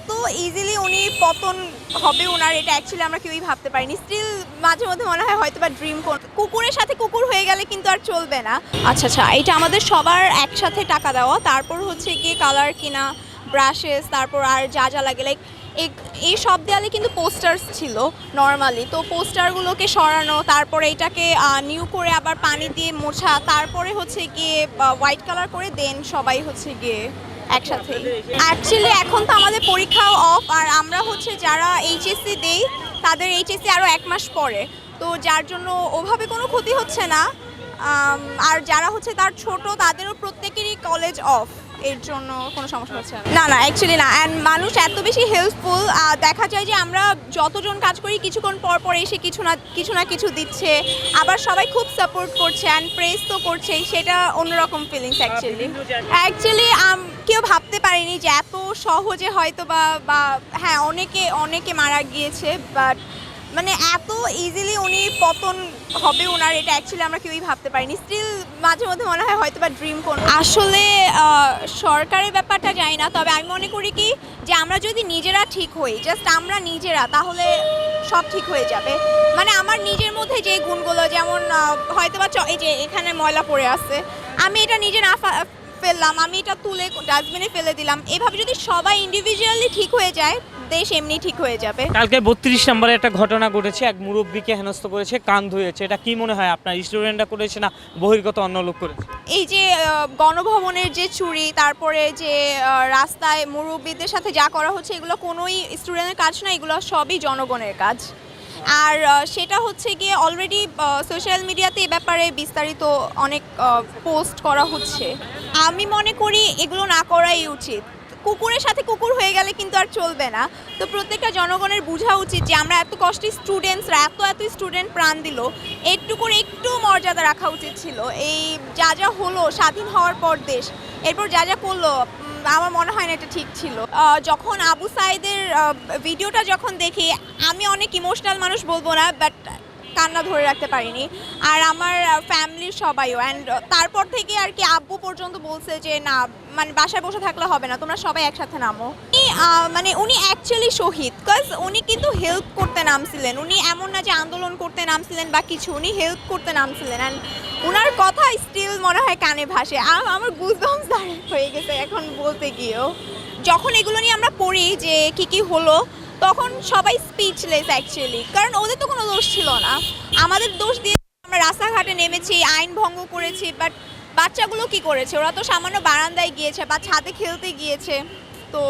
এত ইজিলি উনি পতন হবে ওনার এটা অ্যাকচুয়ালি আমরা কেউই ভাবতে পারিনি। স্টিল মাঝে মধ্যে মনে হয় হয়তো বা ড্রিম কুকুরের সাথে কুকুর হয়ে গেলে কিন্তু আর চলবে না। আচ্ছা আচ্ছা এটা আমাদের সবার একসাথে টাকা দেওয়া। তারপর হচ্ছে গিয়ে কালার কিনা ব্রাশেস তারপর আর যা যা লাগে লাইক এই সব দেয়ালে কিন্তু পোস্টার্স ছিল নর্মালি তো পোস্টারগুলোকে সরানো, তারপরে এটাকে নিউ করে আবার পানি দিয়ে মোছা, তারপরে হচ্ছে গিয়ে হোয়াইট কালার করে দেন সবাই হচ্ছে গিয়ে। একসাথে অ্যাকচুয়ালি এখন তো আমাদের পরীক্ষাও অফ আর আমরা হচ্ছে যারা এইচএসসি দেই, তাদের এইচএসসি আরও এক মাস পরে। তো যার জন্য ওভাবে কোনো ক্ষতি হচ্ছে না। আর যারা হচ্ছে তার ছোট, তাদেরও প্রত্যেকেরই কলেজ অফ এর জন্য কোনো সমস্যা হচ্ছে না। না না অ্যাকচুয়ালি না। অ্যান্ড মানুষ এত বেশি হেল্পফুল দেখা যায় যে আমরা যতজন কাজ করি কিছুক্ষণ পর পর এসে কিছু না কিছু না কিছু দিচ্ছে। আবার সবাই খুব সাপোর্ট করছে অ্যান্ড প্রেস তো করছেই। সেটা অন্যরকম ফিলিংস অ্যাকচুয়ালি অ্যাকচুয়ালি কেউ ভাবতে পারেনি যে এত সহজে হয়তো বা বা হ্যাঁ অনেকে অনেকে মারা গিয়েছে বাট মানে এত ইজিলি উনি পতন হবে ওনার এটা অ্যাকচুয়ালি আমরা কেউই ভাবতে পারিনি। স্টিল মাঝে মধ্যে মনে হয় হয়তো বা ড্রিম কোন আসলে সরকারের ব্যাপারটা জানি না, তবে আমি মনে করি কি, যে আমরা যদি নিজেরা ঠিক হই জাস্ট আমরা নিজেরা, তাহলে সব ঠিক হয়ে যাবে। মানে আমার নিজের মধ্যে যে গুণগুলো, যেমন হয়তো বা এই যে এখানে ময়লা পড়ে আছে, আমি এটা নিজে না ফেললাম, আমি এটা তুলে ডাস্টবিনে ফেলে দিলাম। এভাবে যদি সবাই ইন্ডিভিজুয়ালি ঠিক হয়ে যায় দেশ এমনি ঠিক হয়ে যাবে। কালকে বত্রিশ নম্বরে একটা ঘটনা ঘটেছে এক মুরব্বীকে হেনস্থ করেছে কান ধুয়েছে। এটা কি মনে হয় আপনার? স্টুডেন্টরা করেছে না বহির্গত অন্য লোক করেছে? এই যে গণভবনের যে চুরি তারপরে যে রাস্তায় মুরব্বীদের সাথে যা করা হচ্ছে এগুলো কোনোই স্টুডেন্টের কাজ না এগুলো সবই জনগণের কাজ। আর সেটা হচ্ছে গিয়ে অলরেডি সোশ্যাল মিডিয়াতে এ ব্যাপারে বিস্তারিত অনেক পোস্ট করা হচ্ছে। আমি মনে করি এগুলো না করাই উচিত। কুকুরের সাথে কুকুর হয়ে গেলে কিন্তু আর চলবে না। তো প্রত্যেকটা জনগণের বোঝা উচিত যে আমরা এত কষ্টে স্টুডেন্টসরা এত এত স্টুডেন্ট প্রাণ দিল একটু করে একটু মর্যাদা রাখা উচিত ছিল। এই যা যা হলো স্বাধীন হওয়ার পর দেশ, এরপর যা যা করল আমার মনে হয় না এটা ঠিক ছিল। যখন আবু সাইদের ভিডিওটা যখন দেখি, আমি অনেক ইমোশনাল মানুষ বলব না বাট কান্না ধরে রাখতে পারিনি। আর আমার ফ্যামিলির সবাইও। অ্যান্ড তারপর থেকে আর কি আব্বু পর্যন্ত বলছে যে, না মানে বাসায় বসে থাকলে হবে না, তোমরা সবাই একসাথে নামো। মানে উনি অ্যাকচুয়ালি শহীদ কাজ উনি কিন্তু হেল্প করতে নামছিলেন। উনি এমন না যে আন্দোলন করতে নামছিলেন বা কিছু, উনি হেল্প করতে নামছিলেন। অ্যান্ড ওনার কথা স্টিল মনে হয় কানে ভাসে। আ- আমার গুজবামস হয়ে গেছে এখন বলতে গিয়েও। যখন এগুলো নিয়ে আমরা পড়ি যে, কি কি হলো তখন সবাই স্পিচলেস অ্যাকচুয়ালি কারণ ওদের তো কোনো দোষ ছিল না। আমাদের দোষ দিয়ে আমরা রাস্তাঘাটে নেমেছি, আইন ভঙ্গ করেছি বাট বাচ্চাগুলো কি করেছে? ওরা তো সামান্য বারান্দায় গিয়েছে বা ছাদে খেলতে গিয়েছে, তো